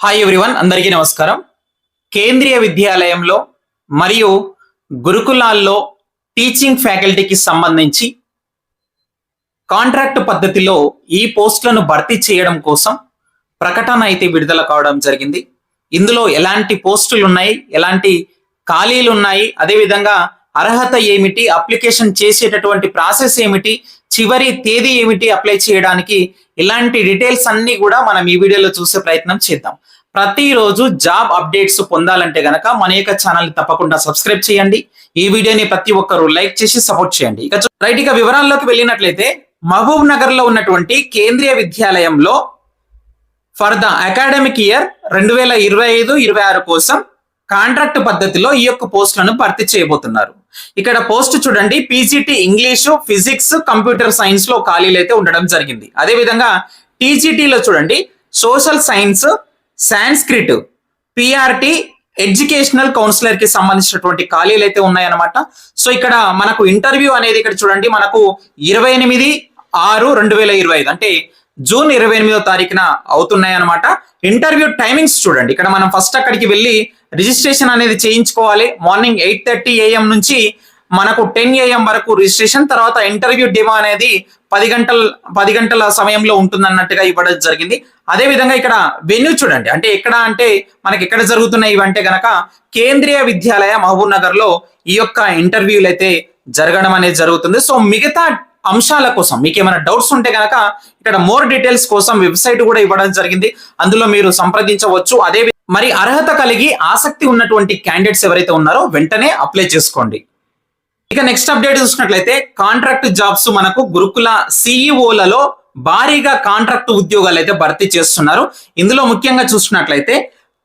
Hi everyone అందరికీ నమస్కారం. కేంద్రీయ విద్యాలయంలో మరియు గురుకులాల్లో టీచింగ్ ఫ్యాకల్టీకి సంబంధించి కాంట్రాక్ట్ పద్ధతిలో ఈ పోస్టులను భర్తీ చేయడం కోసం ప్రకటన అయితే విడుదల కావడం జరిగింది. ఇందులో ఎలాంటి పోస్టులు ఉన్నాయి ఎలాంటి ఖాళీలు ఉన్నాయి అదేవిధంగా అర్హత ఏమిటి అప్లికేషన్ చేసేటటువంటి ప్రాసెస్ ఏమిటి చివరి తేదీ ఏమిటి అప్లై చేయడానికి? ఇలాంటి డీటెయిల్స్ అన్ని కూడా మనం ఈ వీడియోలో చూసే ప్రయత్నం చేద్దాం. ప్రతిరోజు జాబ్ అప్డేట్స్ పొందాలంటే గనక మన యొక్క ఛానల్ తప్పకుండా సబ్స్క్రైబ్ చేయండి. ఈ వీడియోని ప్రతి ఒక్కరు లైక్ చేసి సపోర్ట్ చేయండి. ఇక రైట్ ఇక వివరాల్లోకి వెళ్ళినట్లయితే మహబూబ్ నగర్లో ఉన్నటువంటి కేంద్రీయ విద్యాలయంలో ఫర్ ద అకాడమిక్ ఇయర్ రెండు వేల ఇరవై ఐదు ఇరవై ఆరు కోసం కాంట్రాక్ట్ పద్ధతిలో ఈ యొక్క పోస్టులను భర్తీ చేయబోతున్నారు. ఇక్కడ పోస్ట్ చూడండి పీజీటీ ఇంగ్లీషు ఫిజిక్స్ కంప్యూటర్ సైన్స్లో ఖాళీలు అయితే ఉండడం జరిగింది. అదే విధంగా చూడండి social science Sanskrit PRT educational కౌన్సిలర్కి సంబంధించినటువంటి ఖాళీలు అయితే ఉన్నాయన్నమాట. సో ఇక్కడ మనకు ఇంటర్వ్యూ అనేది ఇక్కడ చూడండి మనకు ఇరవై ఎనిమిది ఆరు రెండు వేల ఇరవై ఐదు. అంటే జూన్ ఇరవై ఎనిమిదో తారీఖున అవుతున్నాయన్నమాట. ఇంటర్వ్యూ టైమింగ్స్ చూడండి. ఇక్కడ మనం ఫస్ట్ అక్కడికి వెళ్ళి రిజిస్ట్రేషన్ అనేది చేయించుకోవాలి. మార్నింగ్ ఎయిట్ థర్టీ ఏఎం నుంచి మనకు టెన్ ఏఎం వరకు రిజిస్ట్రేషన్ తర్వాత ఇంటర్వ్యూ డెమో అనేది పది గంటల పది గంటల సమయంలో ఉంటుందన్నట్టుగా ఇవ్వడం జరిగింది. అదే విధంగా ఇక్కడ వెన్యూ చూడండి. అంటే ఎక్కడ అంటే మనకి ఎక్కడ జరుగుతున్నాయి ఇవంటే గనక కేంద్రీయ విద్యాలయ మహబూబ్ నగర్లో ఈ యొక్క ఇంటర్వ్యూలు అయితే జరగడం అనేది జరుగుతుంది. సో మిగతా అంశాల కోసం మీకు ఏమైనా డౌట్స్ ఉంటే కనుక ఇక్కడ మోర్ డీటెయిల్స్ కోసం వెబ్సైట్ కూడా ఇవ్వడం జరిగింది. అందులో మీరు సంప్రదించవచ్చు. అదే మరి అర్హత కలిగి ఆసక్తి ఉన్నటువంటి క్యాండిడేట్స్ ఎవరైతే ఉన్నారో వెంటనే అప్లై చేసుకోండి. ఇక నెక్స్ట్ అప్డేట్ చూసినట్లయితే కాంట్రాక్ట్ జాబ్స్ మనకు గురుకుల సిఇఓలలో భారీగా కాంట్రాక్ట్ ఉద్యోగాలు అయితే భర్తీ చేస్తున్నారు. ఇందులో ముఖ్యంగా చూసినట్లయితే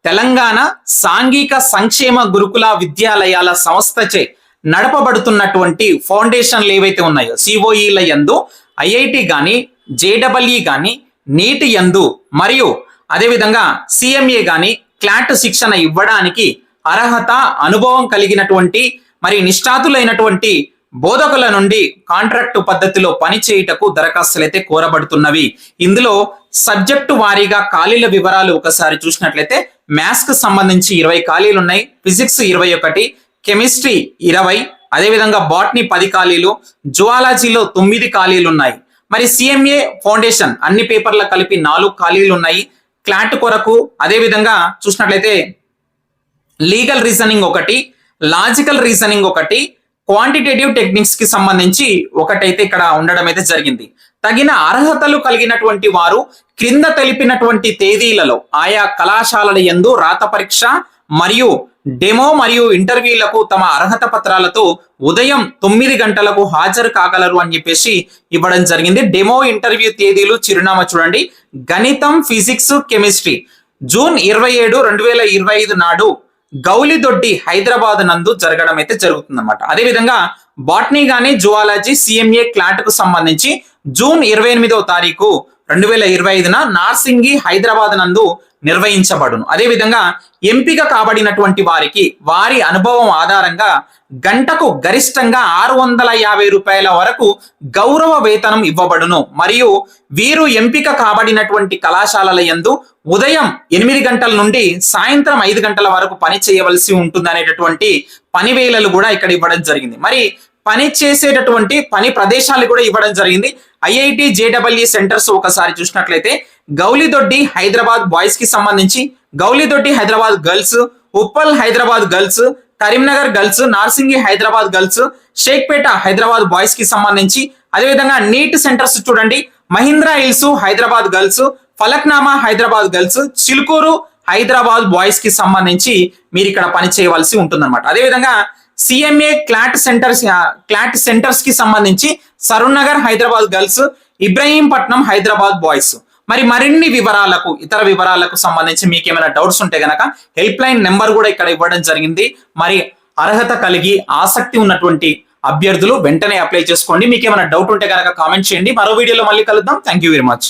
తెలంగాణ సాంఘిక సంక్షేమ గురుకుల విద్యాలయాల సంస్థచే నడపబడుతున్నటువంటి ఫౌండేషన్లు ఏవైతే ఉన్నాయో సిఓఈల యందు ఐఐటి కానీ జేడబ్ల్ఈ కానీ నీటి యందు మరియు అదేవిధంగా సిఎంఏ కానీ క్లాట్ శిక్షణ ఇవ్వడానికి అర్హత అనుభవం కలిగినటువంటి మరి నిష్ఠాతులైనటువంటి బోధకుల నుండి కాంట్రాక్టు పద్ధతిలో పనిచేయుటకు దరఖాస్తులు అయితే కోరబడుతున్నవి. ఇందులో సబ్జెక్టు వారీగా ఖాళీల వివరాలు ఒకసారి చూసినట్లయితే మ్యాథ్స్కు సంబంధించి ఇరవై ఖాళీలు ఉన్నాయి ఫిజిక్స్ ఇరవై ఒకటి కెమిస్ట్రీ ఇరవై అదేవిధంగా బాట్నీ పది ఖాళీలు జువాలజీలో తొమ్మిది ఖాళీలు ఉన్నాయి మరి సిఎంఏ ఫౌండేషన్ అన్ని పేపర్ల కలిపి నాలుగు ఖాళీలు ఉన్నాయి క్లాట్ కొరకు అదేవిధంగా చూసినట్లయితే లీగల్ రీజనింగ్ ఒకటి లాజికల్ రీజనింగ్ ఒకటి క్వాంటిటేటివ్ టెక్నిక్స్కి సంబంధించి ఒకటైతే ఇక్కడ ఉండడం అయితే జరిగింది. తగిన అర్హతలు కలిగినటువంటి వారు క్రింద తెలిపినటువంటి తేదీలలో ఆయా కళాశాలల యందు రాత పరీక్ష మరియు డెమో మరియు ఇంటర్వ్యూలకు తమ అర్హత పత్రాలతో ఉదయం తొమ్మిది గంటలకు హాజరు కాగలరు అని చెప్పేసి ఇవ్వడం జరిగింది. డెమో ఇంటర్వ్యూ తేదీలు చిరునామా చూడండి. గణితం ఫిజిక్స్ కెమిస్ట్రీ. జూన్ ఇరవై ఏడు రెండు వేల ఇరవై ఐదు నాడు గౌలిదొడ్డి హైదరాబాద్ నందు జరగడం అయితే జరుగుతుంది అనమాట అదేవిధంగా బాటనీ గానీ జువాలజీ సిఎంఏ క్లాట్కు సంబంధించి జూన్ ఇరవై ఎనిమిదవ తారీఖు రెండు వేల ఇరవై ఐదున నార్సింగి హైదరాబాద్ నందు నిర్వహించబడును. అదేవిధంగా ఎంపిక కాబడినటువంటి వారికి వారి అనుభవం ఆధారంగా గంటకు గరిష్టంగా ఆరు వందల యాభై రూపాయల వరకు గౌరవ వేతనం ఇవ్వబడును. మరియు వీరు ఎంపిక కాబడినటువంటి కళాశాలల యందు ఉదయం ఎనిమిది గంటల నుండి సాయంత్రం ఐదు గంటల వరకు పని చేయవలసి ఉంటుంది అనేటటువంటి పని వేళలు కూడా ఇక్కడ ఇవ్వడం జరిగింది. మరి పని చేసేటటువంటి పని ప్రదేశాలు కూడా ఇవ్వడం జరిగింది. ఐఐటి జేడబ్ల్యూ సెంటర్స్ ఒకసారి చూసినట్లయితే గౌలిదొడ్డి హైదరాబాద్ బాయ్స్కి సంబంధించి Gowlidoddi Hyderabad girls Uppal Hyderabad girls Karimnagar girls Narsingi Hyderabad girls Shaikpet Hyderabad బాయ్స్కి సంబంధించి అదేవిధంగా నీట్ సెంటర్స్ చూడండి. Mahindra Hills Hyderabad girls Falaknuma Hyderabad girls Chilukuru Hyderabad బాయ్స్కి సంబంధించి మీరు ఇక్కడ పని చేయవలసి ఉంటుందన్నమాట. అదేవిధంగా సిఎంఏ క్లాట్ సెంటర్స్ క్లాట్ సెంటర్స్కి సంబంధించి సరుణ్ నగర్ హైదరాబాద్ గర్ల్స్ ఇబ్రహీంపట్నం హైదరాబాద్ బాయ్స్ మరి మరిన్ని వివరాలకు ఇతర వివరాలకు సంబంధించి మీకు ఏమైనా డౌట్స్ ఉంటే గనక హెల్ప్ లైన్ నెంబర్ కూడా ఇక్కడ ఇవ్వడం జరిగింది. మరి అర్హత కలిగి ఆసక్తి ఉన్నటువంటి అభ్యర్థులు వెంటనే అప్లై చేసుకోండి. మీకు ఏమైనా డౌట్ ఉంటే కనుక కామెంట్ చేయండి. మరో వీడియోలో మళ్ళీ కలుద్దాం. Thank you very much